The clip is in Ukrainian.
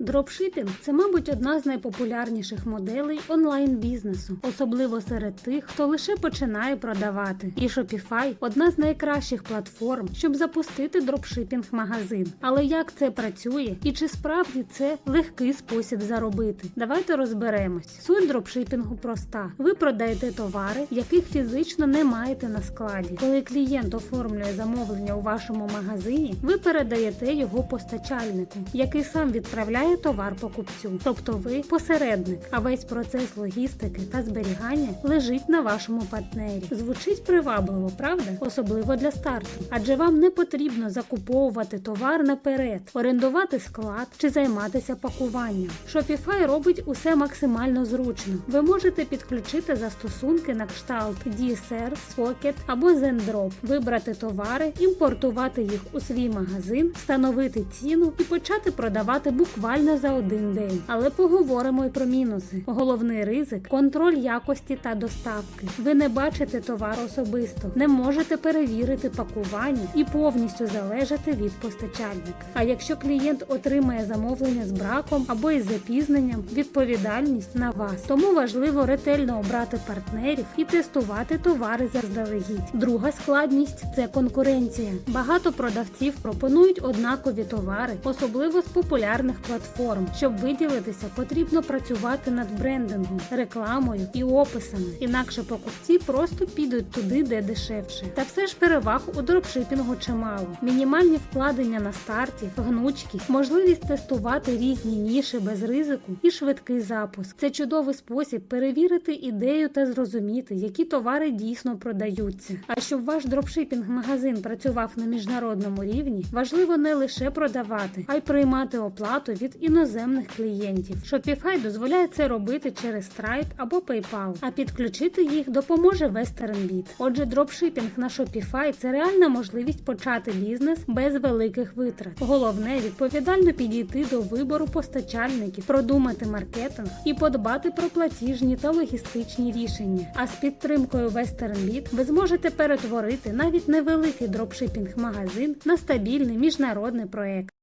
Дропшипінг це, мабуть, одна з найпопулярніших моделей онлайн-бізнесу, особливо серед тих, хто лише починає продавати. І Shopify – одна з найкращих платформ, щоб запустити дропшипінг-магазин. Але як це працює і чи справді це легкий спосіб заробити? Давайте розберемось. Суть дропшипінгу проста: ви продаєте товари, яких фізично не маєте на складі. Коли клієнт оформлює замовлення у вашому магазині, ви передаєте його постачальнику, який сам відправляє товар покупцю. Тобто ви посередник, а весь процес логістики та зберігання лежить на вашому партнері. Звучить привабливо, правда? Особливо для старту. Адже вам не потрібно закуповувати товар наперед, орендувати склад чи займатися пакуванням. Shopify робить усе максимально зручно. Ви можете підключити застосунки на кшталт DSR, Socket або Zendrop, вибрати товари, імпортувати їх у свій магазин, встановити ціну і почати продавати буквально за один день. Але поговоримо й про мінуси. Головний ризик контроль якості та доставки. Ви не бачите товар особисто, не можете перевірити пакування і повністю залежите від постачальника. А якщо клієнт отримає замовлення з браком або із запізненням, відповідальність на вас. Тому важливо ретельно обрати партнерів і тестувати товари заздалегідь. Друга складність це конкуренція. Багато продавців пропонують однакові товари, особливо з популярних платформ. Щоб виділитися, потрібно працювати над брендингом, рекламою і описами. Інакше покупці просто підуть туди, де дешевше. Та все ж переваг у дропшипінгу чимало. Мінімальні вкладення на старті, гнучкість, можливість тестувати різні ніші без ризику і швидкий запуск. Це чудовий спосіб перевірити ідею та зрозуміти, які товари дійсно продаються. А щоб ваш дропшипінг-магазин працював на міжнародному рівні, важливо не лише продавати, а й приймати оплату від іноземних клієнтів. Shopify дозволяє це робити через Stripe або PayPal, а підключити їх допоможе WesternBit. Отже, дропшипінг на Shopify – це реальна можливість почати бізнес без великих витрат. Головне відповідально підійти до вибору постачальників, продумати маркетинг і подбати про платіжні та логістичні рішення. А з підтримкою WesternBit ви зможете перетворити навіть невеликий дропшипінг-магазин на стабільний міжнародний проект.